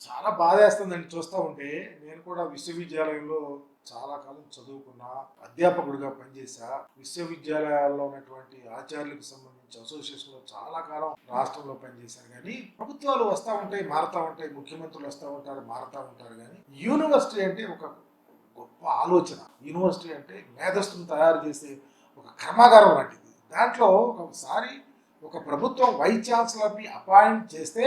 చాలా బాధేస్తుందండి. చూస్తూ ఉంటే నేను కూడా విశ్వవిద్యాలయంలో చాలా కాలం చదువుకున్నా అధ్యాపకుడిగా పనిచేశా. విశ్వవిద్యాలయాల్లో ఉన్నటువంటి ఆచార్యులకు సంబంధించి అసోసియేషన్లో చాలా కాలం రాష్ట్రంలో పనిచేశాను. కానీ ప్రభుత్వాలు వస్తూ ఉంటాయి మారుతూ ఉంటాయి ముఖ్యమంత్రులు వస్తూ ఉంటారు మారుతూ ఉంటారు. కానీ యూనివర్సిటీ అంటే ఒక గొప్ప ఆలోచన. యూనివర్సిటీ అంటే మేధస్సును తయారు చేసే ఒక కర్మాగారం లాంటిది. దాంట్లో ఒకసారి ఒక ప్రభుత్వం వైస్ ఛాన్సలర్ని అపాయింట్ చేస్తే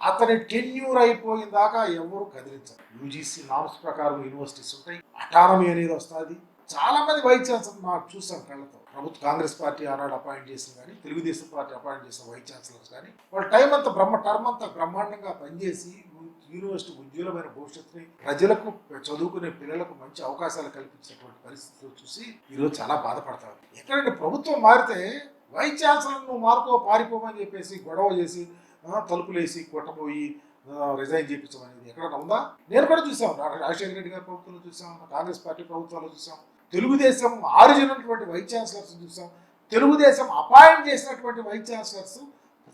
అతని టెన్యూర్ అయిపోయిన దాకా ఎవరు కదిలించరు. యూజీసీ నామ్స్ ప్రకారం యూనివర్సిటీస్ ఉంటాయి. అటానమీ అనేది వస్తుంది. చాలా మంది వైస్ ఛాన్సలర్ నాకు చూసాం కళ్ళతో. ప్రభుత్వ కాంగ్రెస్ పార్టీ ఆనాడు అపాయింట్ చేసిన కానీ తెలుగుదేశం పార్టీ అపాయింట్ చేసిన వైస్ ఛాన్సలర్స్ కానీ వాళ్ళ టైం అంతా బ్రహ్మ టర్మ్ అంతా బ్రహ్మాండంగా పనిచేసి యూనివర్సిటీ ఉజ్వలమైన భవిష్యత్తుని ప్రజలకు చదువుకునే పిల్లలకు మంచి అవకాశాలు కల్పించినటువంటి పరిస్థితులు చూసి ఈరోజు చాలా బాధపడతారు. ఎక్కడంటే ప్రభుత్వం మారితే వైస్ ఛాన్సలర్ నువ్వు మార్కో పారిపోమని చెప్పేసి గొడవ చేసి తలుపులేసి కొట్టబోయి రిజైన్ చేయించమనేది ఎక్కడన్నా ఉందా? నేను కూడా చూసాం రాజశేఖర రెడ్డి గారి ప్రభుత్వంలో చూసాం కాంగ్రెస్ పార్టీ ప్రభుత్వాలు చూసాం తెలుగుదేశం ఆరిజిన్ ఉన్నటువంటి వైస్ ఛాన్సలర్స్ చూసాం తెలుగుదేశం అపాయింట్ చేసినటువంటి వైస్ ఛాన్సలర్స్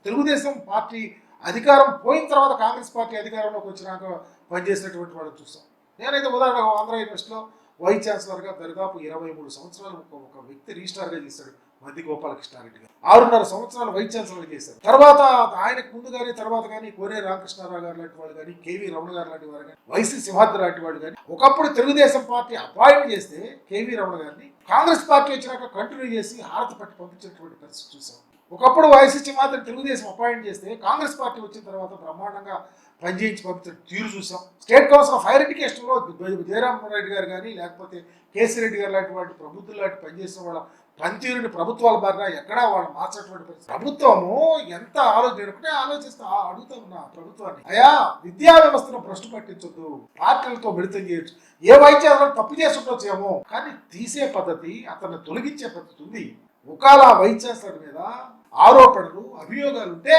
తెలుగుదేశం పార్టీ అధికారం పోయిన తర్వాత కాంగ్రెస్ పార్టీ అధికారంలోకి వచ్చినాక పనిచేసినటువంటి వాళ్ళు చూసాం నేనైతే ఉదాహరణ ఆంధ్ర యూనివర్సిటీలో వైస్ ఛాన్సలర్గా దరిదాపు ఇరవై మూడు సంవత్సరాలు ఒక ఒక వ్యక్తి రిజిస్ట్రార్గా చేశాడు. మధ్య గోపాలకృష్ణారెడ్డి గారు. ఆరున్నర సంవత్సరాలు వైస్ ఛాన్సలర్ చేశారు. తర్వాత ఆయనకు ముందు కానీ తర్వాత కానీ కోరే రామకృష్ణారావు గారు లాంటి వాళ్ళు కానీ కేవీ రమణ గారు లాంటి వారు కానీ వైసీ సింహాద్రి లాంటి వాళ్ళు కానీ ఒకప్పుడు తెలుగుదేశం పార్టీ అపాయింట్ చేస్తే కేవీ రమణ గారిని కాంగ్రెస్ పార్టీ వచ్చినాక కంటిన్యూ చేసి హారతి పట్టి పంపించినటువంటి పరిస్థితి చూసాం. ఒకప్పుడు వైసీ మాత్రం తెలుగుదేశం అపాయింట్ చేస్తే కాంగ్రెస్ పార్టీ వచ్చిన తర్వాత బ్రహ్మాండంగా పనిచేయించి పంపించిన తీరు చూసాం. స్టేట్ కౌన్సిల్ ఆఫ్ హైయర్ ఎడ్యుకేషన్లో జయరామ్ రెడ్డి గారు కానీ లేకపోతే కేసీ రెడ్డి గారు లాంటి వాటి ప్రభుత్వం లాంటి పనిచేసిన వాళ్ళ పనితీరుని ప్రభుత్వాల బారిన ఎక్కడా వాళ్ళు మార్చేటువంటి పరిస్థితి. ప్రభుత్వము ఎంత ఆలోచన ఒకటే ఆలోచిస్తా అడుగుతా ఉన్నా ప్రభుత్వాన్ని. అయా విద్యా వ్యవస్థను భ్రష్టు పట్టించొద్దు. పార్టీలతో మిళితం చేయొచ్చు. ఏ వైద్యాలను తప్పు చేసుకుంటొచ్చేమో కానీ తీసే పద్ధతి అతన్ని తొలగించే పద్ధతి ఉంది. ఒకవేళ వైస్ ఛాన్సలర్ మీద ఆరోపణలు అభియోగాలు ఉంటే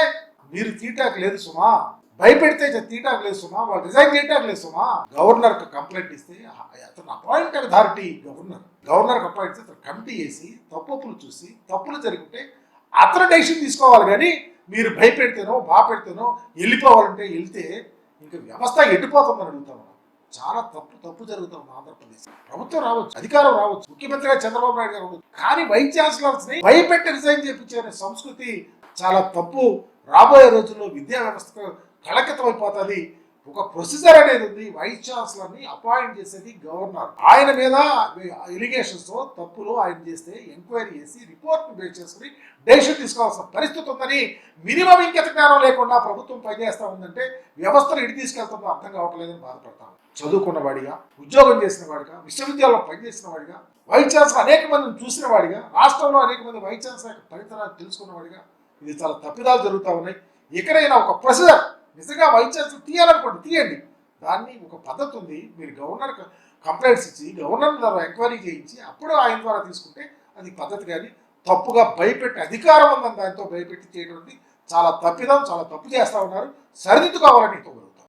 మీరు తీటాకు లేదు సుమా. భయపెడితే ఇక తీటాకు లేదు సుమా వాళ్ళు రిజైన్ చేయటాకు లేదు సుమా గవర్నర్ కంప్లైంట్ ఇస్తే అతను appoint authority governor. Governor appoint అతను కమిటీ వేసి తప్పులు చూసి తప్పులు జరిగితే అతను డెసిషన్ తీసుకోవాలి కానీ మీరు భయపెడితేనో బాపెడితేనో వెళ్ళిపోవాలంటే వెళ్తే ఇంకా వ్యవస్థ ఎట్టిపోతుందని అడుగుతాం చాలా తప్పు తప్పు జరుగుతా ఉంది ఆంధ్రప్రదేశ్ ప్రభుత్వం రావచ్చు అధికారం రావచ్చు ముఖ్యమంత్రిగా చంద్రబాబు నాయుడు గారు కానీ వైస్ ఛాన్సలర్స్ని భయపెట్టి రిజైన్ చేయించే సంస్కృతి చాలా తప్పు. రాబోయే రోజుల్లో విద్యా వ్యవస్థకు కళకితం అయిపోతుంది ఒక ప్రొసీజర్ అనేది ఉంది. వైస్ ఛాన్సలర్ని అపాయింట్ చేసేది గవర్నర్ ఆయన మీద ఎలిగేషన్స్ తప్పులు ఆయన చేస్తే ఎంక్వైరీ చేసి రిపోర్ట్ బేస్ చేసుకుని డెసిషన్ తీసుకోవాల్సిన పరిస్థితి ఉందని మినిమం ఇంకెత జ్ఞానం లేకుండా ప్రభుత్వం పనిచేస్తా ఉందంటే వ్యవస్థను ఇడి తీసుకెళ్తుందో అర్థం కావట్లేదని బాధపడతాం. చదువుకున్న వాడిగా ఉద్యోగం చేసిన వాడిగా విశ్వవిద్యాలయంలో పనిచేసిన వాడిగా వైస్ ఛాన్సలర్ అనేక మందిని చూసిన వాడిగా రాష్ట్రంలో అనేక మంది వైస్ ఛాన్సలర్ యొక్క పరితరాన్ని తెలుసుకున్న వాడిగా ఇది చాలా తప్పిదాలు జరుగుతూ ఉన్నాయి. ఎక్కడైనా ఒక ప్రొసీజర్ నిజంగా వైస్ తీయాలనుకోండి తీయండి. దాన్ని ఒక పద్ధతి ఉంది. మీరు గవర్నర్ కంప్లైంట్స్ ఇచ్చి గవర్నర్ ద్వారా ఎంక్వైరీ చేయించి అప్పుడు ఆయన ద్వారా తీసుకుంటే అది పద్ధతి కానీ తప్పుగా భయపెట్టి అధికారం ఉందని దాంతో భయపెట్టి చేయడం చాలా తప్పిదం చాలా తప్పు చేస్తా ఉన్నారు. సరిదిద్దుకోవాలని కోరు